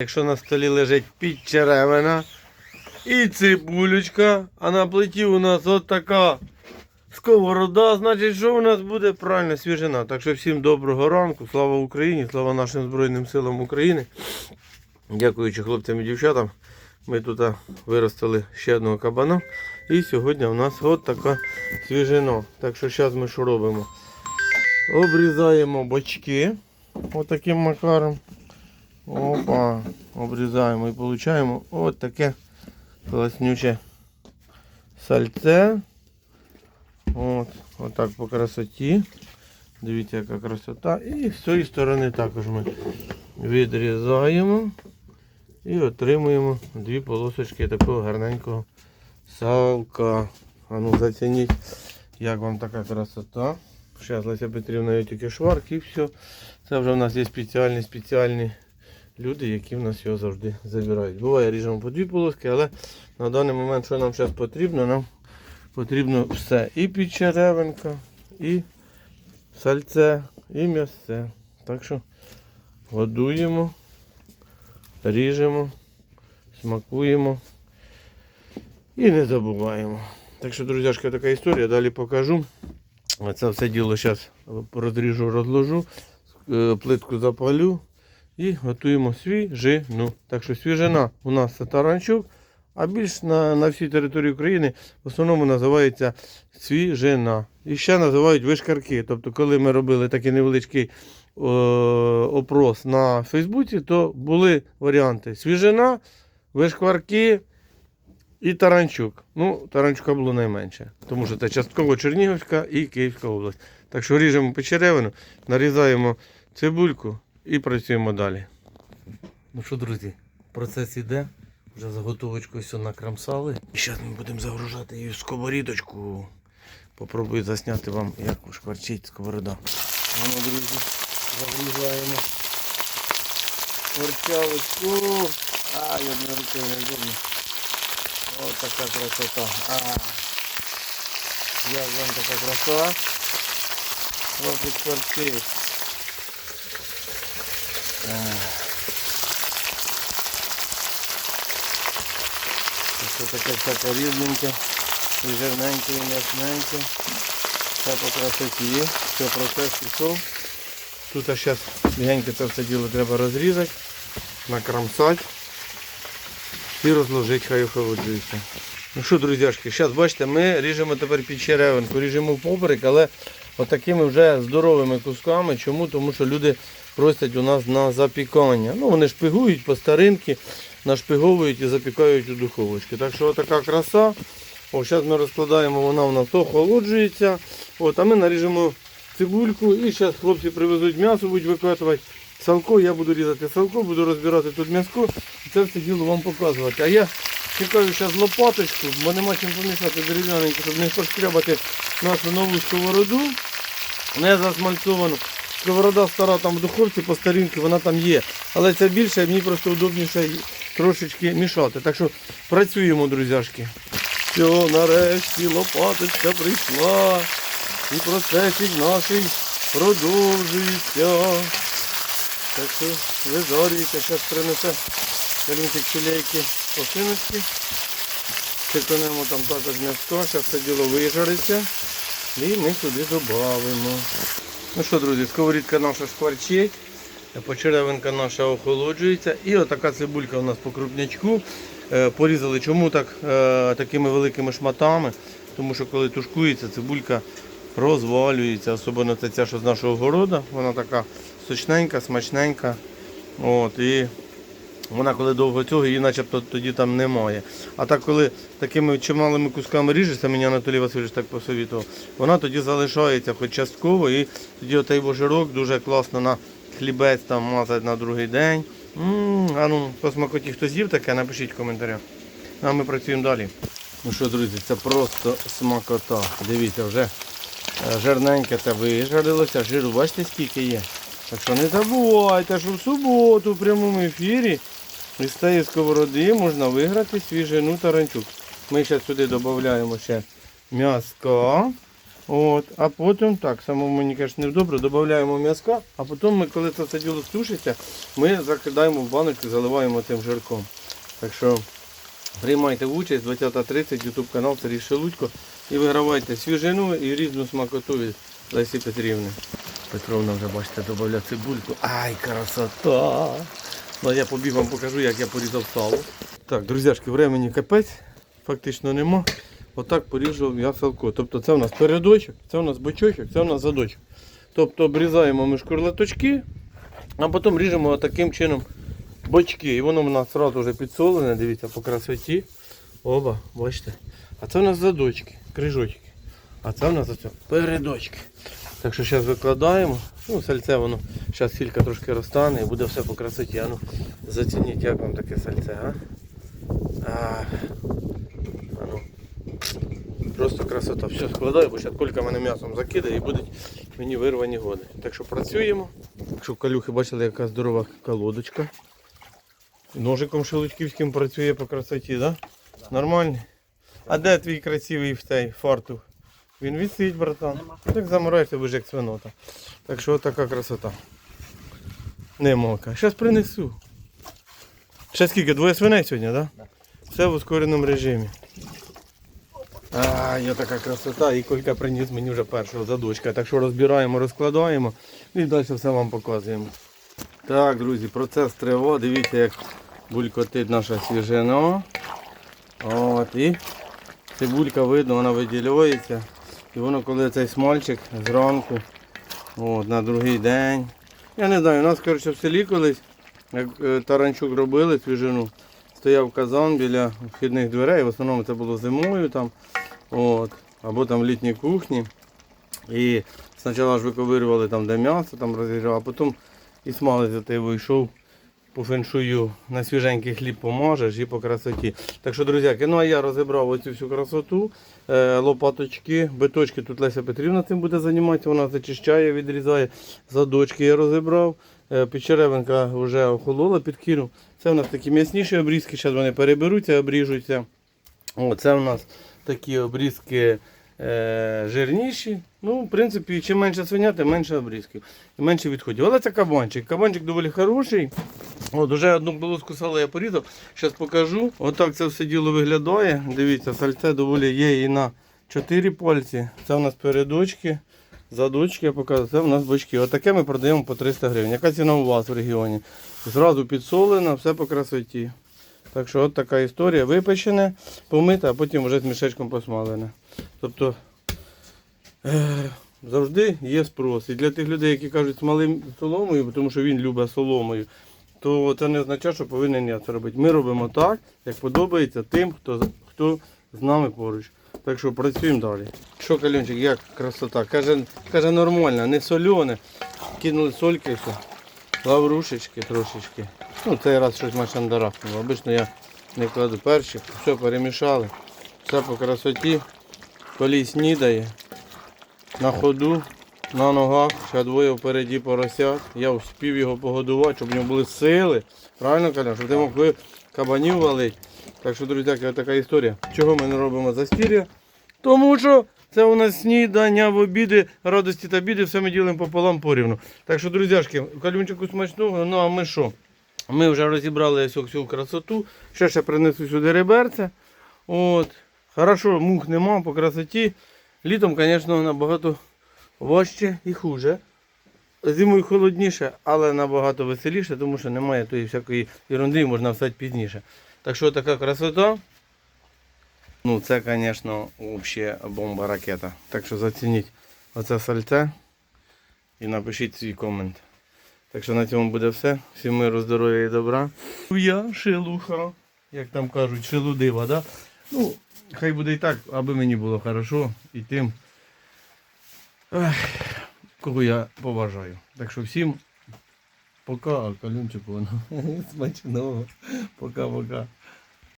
Якщо на столі лежить підчеревина і цибулючка, а на плиті у нас от така сковорода, значить, що у нас буде правильно свіжина. Так що всім доброго ранку, слава Україні, слава нашим Збройним силам України. Дякуючи хлопцям і дівчатам. Ми тут виростили ще одного кабана. І сьогодні у нас от така свіжина. Так що зараз ми що робимо? Обрізаємо бочки отаким макаром. Опа, обрізаємо і отримуємо от таке класнюче сальце. От, отак по красоті. Дивіться, яка красота. І з цієї сторони також ми відрізаємо і отримуємо дві полосочки такого гарненького салка. А ну зацініть, як вам така красота. Зараз Леся Петрівна тільки шварк і все. Це вже в нас є спеціальні спеціальні люди, які в нас його завжди забирають. Буває, ріжемо по дві полоски, але на даний момент, що нам зараз потрібно, нам потрібно все. І підчеревинка, і сальце, і м'ясце. Так що годуємо, ріжемо, смакуємо і не забуваємо. Так що, друзяшки, така історія. Далі покажу. Це все діло зараз розріжу, розложу, е, плитку запалю і готуємо свіжину. Так що свіжина у нас це таранчук, а більш на, на всій території України в основному називається свіжина. І ще називають вишкарки. Тобто, коли ми робили такий невеличкий о, опрос на Фейсбуці, то були варіанти свіжина, вишкварки і Таранчук. Ну, Таранчука було найменше, тому що це частково Чернігівська і Київська область. Так що ріжемо печеревину, нарізаємо цибульку і працюємо далі. Ну що, друзі, процес іде. Вже заготовочку все накрамсали. І зараз ми будемо загружати її в сковорідочку. Попробую засняти вам, як шкварчить сковорода. Ну, друзі, загружаємо шкварчалочку. А, я одною рукою не зубну. Ось така красота. А, як вам така краса. Ось шкварчить. Це таке всяке рівненьке, і жирненьке, і м'ясненьке. Все по красоті. Все процес пішов. Тут зараз легенько це все діло треба розрізати, накрамсати і розложити, хай охолоджується. Ну що, друзяшки, зараз бачите, ми ріжемо тепер під черевинку, ріжемо поперек, але отакими вже здоровими кусками. Чому? Тому що люди просять у нас на запікання. Ну, вони шпигують по старинки, нашпиговують і запікають у духовочки. Так що така краса. О, зараз ми розкладаємо, вона в нас охолоджується. От, а ми наріжемо цибульку і зараз хлопці привезуть м'ясо, будуть викатувати. Салко, я буду різати салко, буду розбирати тут м'яско і це все діло вам показувати. А я чекаю зараз лопаточку, бо нема чим помішати дерев'яненько, щоб не пошкрябати нашу нову сковороду, не засмальцовану. Сковорода стара там в духовці по старинці, вона там є. Але це більше, мені просто удобніше трошечки мішати. Так що працюємо, друзяшки. Все, нарешті лопаточка прийшла. І процесик наш продовжується. Так що визорюйте, зараз принесе калінчик філейки посиночки. Чеканемо там також м'яско, зараз це діло вижариться. І ми сюди додамо. Ну що, друзі, сковорідка наша шкварчить, почеревинка наша охолоджується. І отака цибулька у нас по крупнячку. Е, Порізали чому так е, такими великими шматами? Тому що коли тушкується, цибулька розвалюється, особливо це ця, що з нашого городу, Вона така сочненька, смачненька. От, і вона коли довго цього, її начебто тоді там немає. А так коли такими чималими кусками ріжеться, мені Анатолій Васильович так посовітував, вона тоді залишається хоч частково, і тоді отей божирок дуже класно на хлібець там мазать на другий день. м а ну, по смакоті хто з'їв таке, напишіть в коментарях. А ми працюємо далі. Ну що, друзі, це просто смакота. Дивіться, вже е, жирненьке це вижарилося, жиру бачите скільки є. Так що не забувайте, що в суботу в прямому ефірі із цієї сковороди можна виграти свіжину таранчук. Ми ще сюди додаємо ще м'яско. От, а потім, так, самому мені кажуть, недобре, додаємо м'язка, а потім ми, коли це все діло сушиться, ми закидаємо в баночку, заливаємо тим жирком. Так що приймайте участь, 20.30, YouTube канал Сергій Шелудько і вигравайте свіжину і різну смакоту від Лесі Петрівни. Петровна вже, бачите, додає цибульку. Ай, красота! Ну, я побіг вам покажу, як я порізав сало. Так, друзяшки, времени капець, фактично нема. Отак поріжу я салко. Тобто це у нас передочок, це у нас бочочок, це у нас задочок. Тобто обрізаємо ми шкурлеточки, а потім ріжемо таким чином бочки. І воно у нас одразу вже підсолене, дивіться, по красоті. Оба, бачите. А це у нас задочки, крижочки. А це у нас оце передочки. Так що зараз викладаємо. Ну, сальце воно, зараз сілька трошки розтане і буде все по красоті. А ну, зацініть, як вам таке сальце, а? А, ну. Просто красота. Все складаю, бо зараз колька мене м'ясом закидає і будуть мені вирвані годи. Так що працюємо. Якщо в калюхи бачили, яка здорова колодочка. Ножиком шелудьківським працює по красоті, да? Нормальний? А де твій красивий в цей фартух? Він висить, братан. Так заморайся, ж як свинота. Так що така красота. Не мока. Зараз принесу. Ще скільки? Двоє свиней сьогодні, так? Да? Все в ускореному режимі. А, є така красота, і Колька приніс мені вже першого задочка. Так що розбираємо, розкладаємо і далі все вам показуємо. Так, друзі, процес триває. Дивіться, як булькотить наша свіжина. От, і цибулька видно, вона виділяється. І воно коли цей смальчик зранку, от, на другий день. Я не знаю, у нас коротше, в селі колись, як е, таранчук робили свіжину, стояв казан біля вхідних дверей, в основному це було зимою там, от, або там в літній кухні. І спочатку ж виковирювали там, де м'ясо там розіграв, а потім і смалець за тебе йшов по феншую на свіженький хліб помажеш і по красоті. Так що, друзяки, ну а я розібрав оцю всю красоту, е, лопаточки, биточки тут Леся Петрівна цим буде займатися, вона зачищає, відрізає. Задочки я розібрав. Е, Печеревинка вже охолола, підкинув. Це у нас такі м'ясніші обрізки, зараз вони переберуться, обріжуться. О, це у нас такі обрізки е, жирніші. Ну, в принципі, чим менше свиня, тим менше обрізків і менше відходів. Але це кабанчик. Кабанчик доволі хороший. От, уже одну полоску сала я порізав. Зараз покажу. Отак це все діло виглядає. Дивіться, сальце доволі є і на 4 пальці. Це у нас передочки. Задочки я показую, це у нас бочки. Отаке ми продаємо по 300 гривень. Яка ціна у вас в регіоні? Зразу підсолено, все по красоті. Так що от така історія. Випечене, помите, а потім вже з мішечком посмалене. Тобто е, завжди є спрос. І для тих людей, які кажуть смалим соломою, тому що він любить соломою, то це не означає, що повинен я це робити. Ми робимо так, як подобається тим, хто, хто з нами поруч. Так що працюємо далі. Що, Калюнчик, як красота? Каже, каже нормально, не солене. Кинули сольки. Лаврушечки трошечки. Ну, цей раз щось машандарахнуло. Обично я не кладу перчик. Все перемішали. Все по красоті. Колій снідає. На ходу, на ногах. Ще двоє впереді поросят. Я успів його погодувати, щоб в нього були сили. Правильно Коля? Щоб ти мог кабанів валити. Так що, друзі, така історія. Чого ми не робимо застір'я? Тому що це у нас снідання в обіди, радості та біди, все ми ділимо пополам порівну. Так що, друзяшки, калюнчику смачного, ну а ми що? Ми вже розібрали ось всю красоту. Ще ще принесу сюди реберця. От. Хорошо, мух нема по красоті. Літом, звісно, набагато важче і хуже. Зимою холодніше, але набагато веселіше, тому що немає тої всякої ерунди, можна встати пізніше. Так що така красота. Ну, це, звісно, взагалі бомба ракета. Так що зацініть оце сальце і напишіть свій комент. Так що на цьому буде все. Всім миру, здоров'я і добра. Я шелуха, як там кажуть, шелудива, да? Ну, хай буде і так, аби мені було хорошо і тим, кого я поважаю. Так що всім пока, а калюнчику воно смачного. Пока-пока.